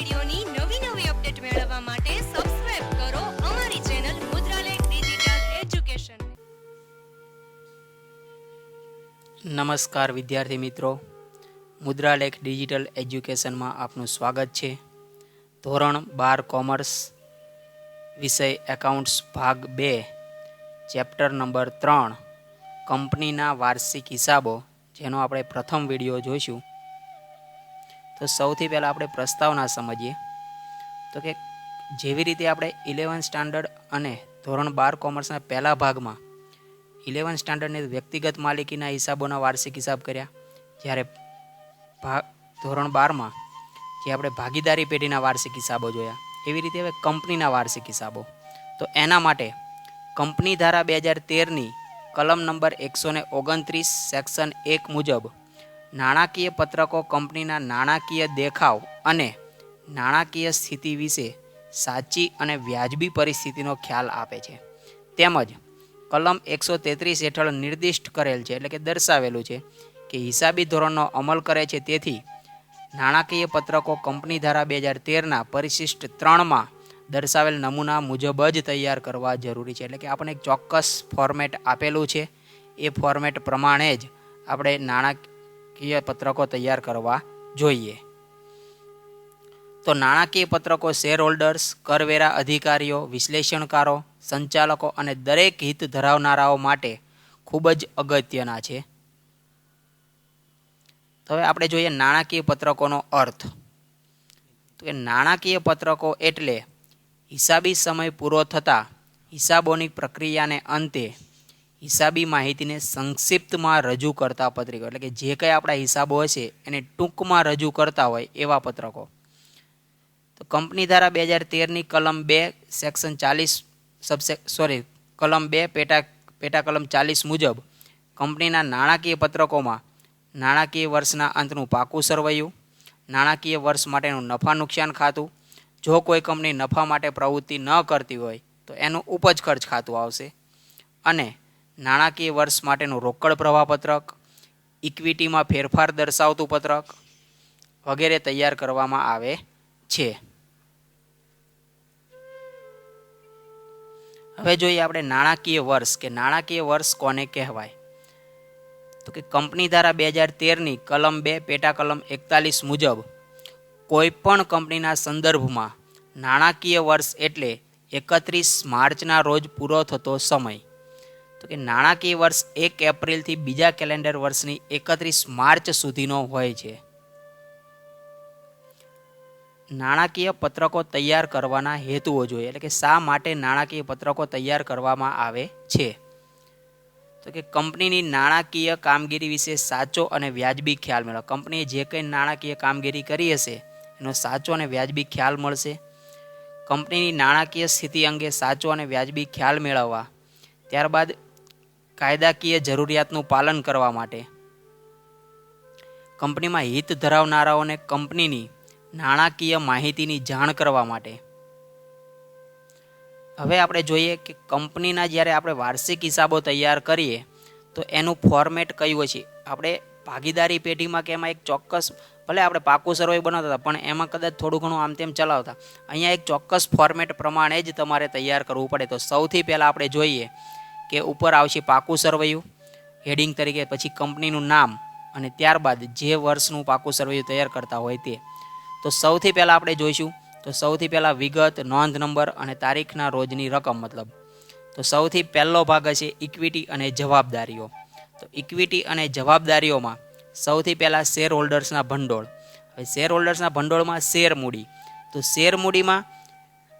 વિડીયોની નવી નવી અપડેટ મેળવવા માટે સબસ્ક્રાઇબ કરો અમારી ચેનલ મુદ્રાલેખ ડિજિટલ એજ્યુકેશન નમસ્કાર વિદ્યાર્થી મિત્રો. મુદ્રાલેખ ડિજિટલ એજ્યુકેશનમાં આપનું સ્વાગત છે. ધોરણ બાર કોમર્સ વિષય એકાઉન્ટ્સ ભાગ બે ચેપ્ટર નંબર ત્રણ, કંપનીના વાર્ષિક હિસાબો, જેનો આપણે પ્રથમ વીડિયો જોઈશું. તો સૌથી પહેલાં આપણે પ્રસ્તાવના સમજીએ. તો કે જેવી રીતે આપણે ઇલેવન સ્ટાન્ડર્ડ અને ધોરણ બાર કોમર્સના પહેલા ભાગમાં ઇલેવન સ્ટાન્ડર્ડને વ્યક્તિગત માલિકીના હિસાબોના વાર્ષિક હિસાબ કર્યા, જ્યારે ભાગ ધોરણ બારમાં જે આપણે ભાગીદારી પેઢીના વાર્ષિક હિસાબો જોયા, એવી રીતે હવે કંપનીના વાર્ષિક હિસાબો. તો એના માટે કંપની ધારા બે હજાર તેરની કલમ નંબર એકસો ઓગણત્રીસ, સેક્શન એક મુજબ નાણાકીય પત્રકો કંપનીના નાણાકીય દેખાવ અને નાણાકીય સ્થિતિ વિશે સાચી અને વ્યાજબી પરિસ્થિતિનો ખ્યાલ આપે છે. તેમજ કલમ એકસો તેત્રીસ હેઠળ નિર્દિષ્ટ કરેલ છે, એટલે કે દર્શાવેલું છે કે હિસાબી ધોરણનો અમલ કરે છે. તેથી નાણાકીય પત્રકો કંપની ધારા બે હજાર તેરના પરિશિષ્ટ ત્રણમાં દર્શાવેલ નમૂના મુજબ જ તૈયાર કરવા જરૂરી છે. એટલે કે આપણે એક ચોક્કસ ફોર્મેટ આપેલું છે. એ ફોર્મેટ પ્રમાણે જ આપણે નાણાકીય પત્રકો તૈયાર કરવા જોઈએ. તો નાણાકીય પત્રકો શેર હોલ્ડર્સ કરવેરા અધિકારીઓ, વિશ્લેષણકારો, સંચાલકો અને દરેક હિત ધરાવનારાઓ માટે ખૂબ જ અગત્યના છે. હવે આપણે જોઈએ નાણાકીય પત્રકોનો અર્થ. તો એ નાણાકીય પત્રકો એટલે હિસાબી સમય પૂરો થતાં હિસાબોની પ્રક્રિયાને અંતે હિસાબી માહિતીને સંક્ષિપ્તમાં રજૂ કરતા પત્રિકો, એટલે કે જે કંઈ આપણા હિસાબો હશે એને ટૂંકમાં રજૂ કરતા હોય એવા પત્રકો. તો કંપની ધારા બે હજાર તેરની કલમ બે, સેક્શન ચાલીસ સબસે, સોરી, કલમ બે, પેટા પેટા કલમ ચાલીસ મુજબ કંપનીના નાણાકીય પત્રકોમાં નાણાકીય વર્ષના અંતનું પાકું સરવૈયું, નાણાકીય વર્ષ માટેનું નફા નુકસાન ખાતું. જો કોઈ કંપની નફા માટે પ્રવૃત્તિ ન કરતી હોય તો એનું ઉપજ ખર્ચ ખાતું આવશે. અને નાણાકીય વર્ષ માટેનું રોકડ પ્રવાહપત્રક ઇક્વિટીમાં ફેરફાર દર્શાવતું પત્રક વગેરે તૈયાર કરવામાં આવે છે. હવે જોઈએ આપણે નાણાકીય વર્ષ કે નાણાકીય વર્ષ કોને કહેવાય? તો કે કંપની ધારા બે હજાર તેરની કલમ બે પેટા કલમ એકતાલીસ મુજબ કોઈ પણ કંપનીના સંદર્ભમાં નાણાકીય વર્ષ એટલે એકત્રીસ માર્ચના રોજ પૂરો થતો સમય. તો કે નાણાકીય વર્ષ એક એપ્રિલથી બીજા કેલેન્ડર વર્ષની એકત્રીસ માર્ચ સુધીનો હોય છે. નાણાકીય પત્રકો તૈયાર કરવાના હેતુઓ જોઈએ. એટલે કે શા માટે નાણાકીય પત્રકો તૈયાર કરવામાં આવે છે? તો કે કંપનીની નાણાકીય કામગીરી વિશે સાચો અને વ્યાજબી ખ્યાલ મેળવો. કંપનીએ જે કંઈ નાણાકીય કામગીરી કરી હશે, એનો સાચો અને વ્યાજબી ખ્યાલ મળશે. કંપનીની નાણાકીય સ્થિતિ અંગે સાચો અને વ્યાજબી ખ્યાલ મેળવવા. ત્યારબાદ કાયદાકીય જરૂરિયાતનું પાલન કરવા માટે. કંપનીમાં હિત ધરાવનારાઓને કંપનીની નાણાકીય માહિતીની જાણ કરવા માટે. હવે આપણે જોઈએ કે કંપનીના જ્યારે આપણે વાર્ષિક હિસાબો તૈયાર કરીએ, તો એનું ફોર્મેટ કયું છે? આપણે ભાગીદારી પેઢીમાં કે એમાં એક ચોક્કસ, ભલે આપણે પાકું સર્વે બનાવતા હતા, પણ એમાં કદાચ થોડું ઘણું આમ તેમ ચલાવતા. અહીંયા એક ચોક્કસ ફોર્મેટ પ્રમાણે જ તમારે તૈયાર કરવું પડે. તો સૌથી પહેલાં આપણે જોઈએ કે ઉપર આવશે પાકું સરવૈયું હેડિંગ તરીકે પછી કંપનીનું નામ અને ત્યારબાદ જે વર્ષનું પાકું સરવૈયું તૈયાર કરતા હોય તે. તો સૌથી પહેલાં આપણે જોઈશું, તો સૌથી પહેલાં વિગત, નોંધ નંબર અને તારીખના રોજની રકમ મતલબ. તો સૌથી પહેલો ભાગ હશે ઇક્વિટી અને જવાબદારીઓ. તો ઇક્વિટી અને જવાબદારીઓમાં સૌથી પહેલાં શેર હોલ્ડર્સના ભંડોળ. હવે શેર હોલ્ડર્સના ભંડોળમાં શેર મૂડી. તો શેર મૂડીમાં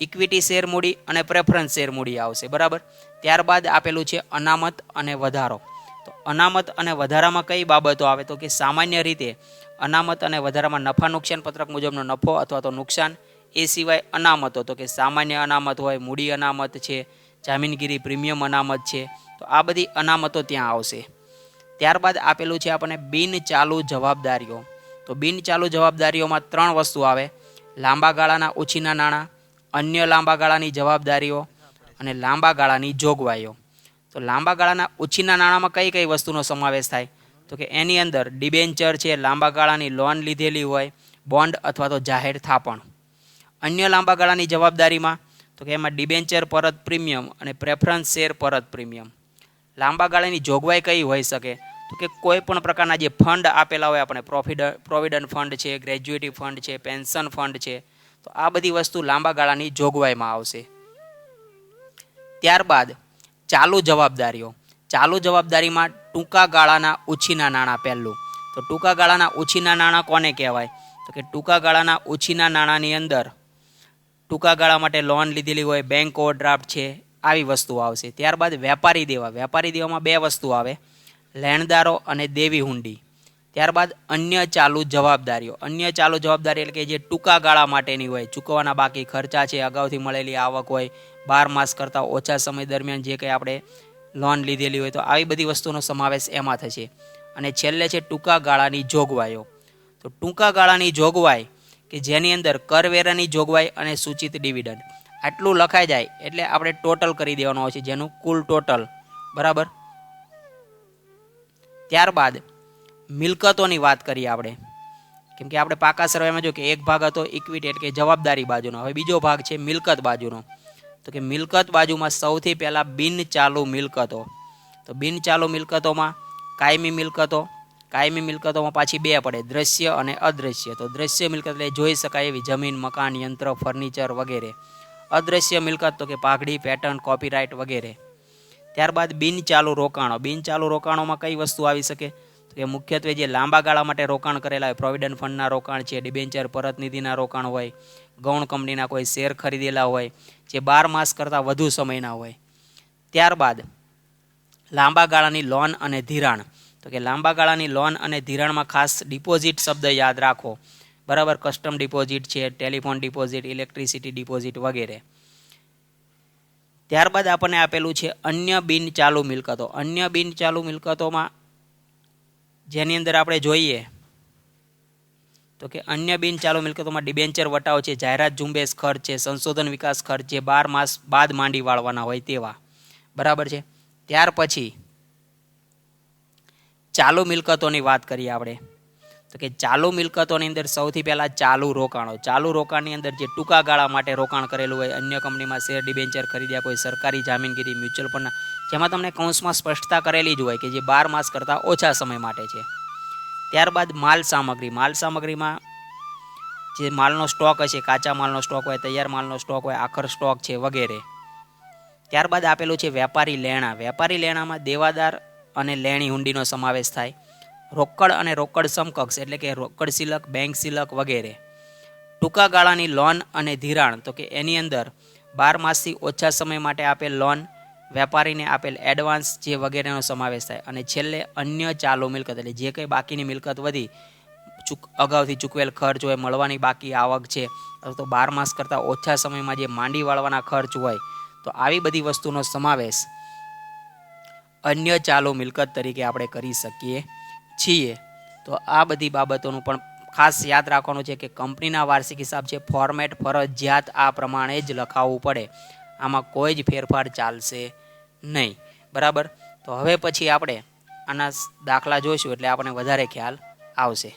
ઇક્વિટી શેર મૂડી અને પ્રેફરન્સ શેર મૂડી આવશે, બરાબર? ત્યારબાદ આપેલું છે અનામત અને વધારો. તો અનામત અને વધારામાં કઈ બાબતો આવે? તો કે સામાન્ય રીતે અનામત અને વધારામાં નફા નુકસાન પત્રક મુજબનો નફો અથવા તો નુકસાન, એ સિવાય અનામતો. તો કે સામાન્ય અનામત હોય, મૂડી અનામત છે, જામીનગીરી પ્રીમિયમ અનામત છે, તો આ બધી અનામતો ત્યાં આવશે. ત્યારબાદ આપેલું છે આપણને બિન ચાલુ જવાબદારીઓ. તો બિન ચાલુ જવાબદારીઓમાં ત્રણ વસ્તુ આવે. લાંબા ગાળાના, ઓછીના નાણાં અન્ય લાંબા ગાળાની જવાબદારીઓ અને લાંબા ગાળાની જોગવાઈઓ. તો લાંબા ગાળાના ઓછીના નાણાંમાં કઈ કઈ વસ્તુનો સમાવેશ થાય? તો કે એની અંદર ડિબેન્ચર છે, લાંબા ગાળાની લોન લીધેલી હોય, બોન્ડ અથવા તો જાહેર થાપણ. અન્ય લાંબા ગાળાની જવાબદારીમાં તો કે એમાં ડિબેન્ચર પરત પ્રીમિયમ અને પ્રેફરન્સ શેર પરત પ્રીમિયમ. લાંબા ગાળાની જોગવાઈ કઈ હોઈ શકે? તો કે કોઈ પણ પ્રકારના જે ફંડ આપેલા હોય, આપણે પ્રોફિડ, પ્રોવિડન્ટ ફંડ છે, ગ્રેજ્યુએટી ફંડ છે, પેન્શન ફંડ છે તો આ બધી વસ્તુ લાંબા ગાળાની જોગવાઈમાં આવશે. ત્યારબાદ ચાલુ જવાબદારીઓ. ચાલુ જવાબદારીમાં ટૂંકા ગાળાના ઓછીના નાણાં પહેલું. તો ટૂંકા ગાળાના ઓછીના નાણાં કોને કહેવાય? તો કે ટૂંકા ગાળાના ઓછીના નાણાંની અંદર ટૂંકા ગાળા માટે લોન લીધેલી હોય બેંક ઓવરડ્રાફ્ટ છે, આવી વસ્તુ આવશે. ત્યારબાદ વેપારી દેવા. વેપારી દેવામાં બે વસ્તુ આવે. લેણદારો અને દેવી હુંડી. ત્યારબાદ અન્ય ચાલુ જવાબદારીઓ. અન્ય ચાલુ જવાબદારી એટલે કે જે ટૂંકા ગાળા માટેની હોય, ચૂકવવાના બાકી ખર્ચા છે, અગાઉથી મળેલી આવક હોય, બાર માસ કરતાં ઓછા સમય દરમિયાન જે કંઈ આપણે લોન લીધેલી હોય તો આવી બધી વસ્તુનો સમાવેશ એમાં થશે. અને છેલ્લે છે ટૂંકા ગાળાની જોગવાઈઓ. તો ટૂંકા ગાળાની જોગવાઈ કે જેની અંદર કરવેરાની જોગવાઈ અને સૂચિત ડિવિડન્ડ. આટલું લખાઈ જાય એટલે આપણે ટોટલ કરી દેવાનો હોય છે, જેનું કુલ ટોટલ. બરાબર? ત્યારબાદ મિલકતોની વાત કરીએ આપણે. કેમ કે આપણે પાકા સર્વેમાં જો કે એક ભાગ હતો ઇક્વિટી એટલે કે જવાબદારી બાજુનો. હવે બીજો ભાગ છે મિલકત બાજુનો. તો કે મિલકત બાજુમાં સૌથી પહેલાં બિન ચાલુ મિલકતો. તો બિન ચાલુ મિલકતોમાં કાયમી મિલકતો, કાયમી મિલકતોમાં પાછી બે પડે, દ્રશ્ય અને અદ્રશ્ય. તો દ્રશ્ય મિલકત એટલે જોઈ શકાય એવી જમીન, મકાન, યંત્ર, ફર્નિચર વગેરે. અદ્રશ્ય મિલકત તો કે પાઘડી, પેટર્ન કોપીરાઇટ વગેરે. ત્યારબાદ બિનચાલુ રોકાણો. બિનચાલુ રોકાણોમાં કઈ વસ્તુ આવી શકે? તો એ મુખ્યત્વે જે લાંબા ગાળા માટે રોકાણ કરેલા હોય પ્રોવિડન્ટ ફંડના રોકાણ છે ડિબેન્ચર પરત નિધિના રોકાણ હોય, ગૌણ કંપનીના કોઈ શેર ખરીદેલા હોય, જે બાર માસ કરતાં વધુ સમયના હોય. ત્યારબાદ, લાંબા ગાળાની લોન અને ધિરાણ. તો કે લાંબા ગાળાની લોન અને ધિરાણમાં ખાસ ડિપોઝિટ શબ્દ યાદ રાખો. બરાબર, કસ્ટમ ડિપોઝિટ છે, ટેલિફોન ડિપોઝિટ, ઇલેક્ટ્રિસિટી ડિપોઝિટ વગેરે. ત્યારબાદ આપણને આપેલું છે અન્ય બિન ચાલુ મિલકતો. અન્ય બિન ચાલુ મિલકતોમાં જેની અંદર આપણે જોઈએ તો કે અન્ય બિન ચાલુ મિલકતોમાં ડિબેન્ચર વટાવ છે, જાહેરાત ઝુંબેશ ખર્ચ છે, સંશોધન વિકાસ ખર્ચ છે, બાર માસ બાદ માંડી વાળવાના હોય તેવા. બરાબર છે? ત્યાર પછી ચાલુ મિલકતોની વાત કરીએ આપણે. તો કે ચાલુ મિલકતોની અંદર સૌથી પહેલાં ચાલુ રોકાણો. ચાલુ રોકાણની અંદર જે ટૂંકા ગાળા માટે રોકાણ કરેલું હોય, અન્ય કંપનીમાં શેર ડિબેન્ચર ખરીદ્યા કોઈ સરકારી જામીનગીરી મ્યુચ્યુઅલ ફંડના જેમાં તમને કૌંસમાં સ્પષ્ટતા કરેલી જ હોય કે જે બાર માસ કરતાં ઓછા સમય માટે છે. ત્યારબાદ માલ સામગ્રી. માલ સામગ્રીમાં જે માલનો સ્ટોક હશે, કાચા માલનો સ્ટોક હોય, તૈયાર માલનો સ્ટોક હોય, આખર સ્ટોક છે વગેરે. ત્યારબાદ આપેલું છે વેપારી લેણા. વેપારી લેણામાં દેવાદાર અને લેણી હુંડીનો સમાવેશ થાય. રોકડ અને રોકડ સમકક્ષ, એટલે કે રોકડ સિલક બેંક સિલક વગેરે. ટૂંકા ગાળાની લોન અને ધિરાણ, તો કે એની અંદર બાર માસથી ઓછા સમય માટે આપેલ લોન, વેપારીને આપેલ એડવાન્સ જે વગેરેનો સમાવેશ થાય. અને છેલ્લે અન્ય ચાલુ મિલકત, એટલે જે કંઈ બાકીની મિલકત વધી, ચૂક, અગાઉથી ચૂકવેલ ખર્ચ હોય, મળવાની બાકી આવક છે, અથવા તો બાર માસ કરતાં ઓછા સમયમાં જે માંડી વાળવાના ખર્ચ હોય, તો આવી બધી વસ્તુનો સમાવેશ અન્ય ચાલુ મિલકત તરીકે આપણે કરી શકીએ. છીએ. તો આ બધી બાબતોનું પણ ખાસ યાદ રાખવાનું છે કે કંપનીના વાર્ષિક હિસાબ છે ફોર્મેટ ફરજિયાત આ પ્રમાણે જ લખાવવું પડે. આમાં કોઈ જ ફેરફાર ચાલશે નહીં. બરાબર? તો હવે પછી આપણે આના દાખલા જોઈશું એટલે આપણને વધારે ખ્યાલ આવશે.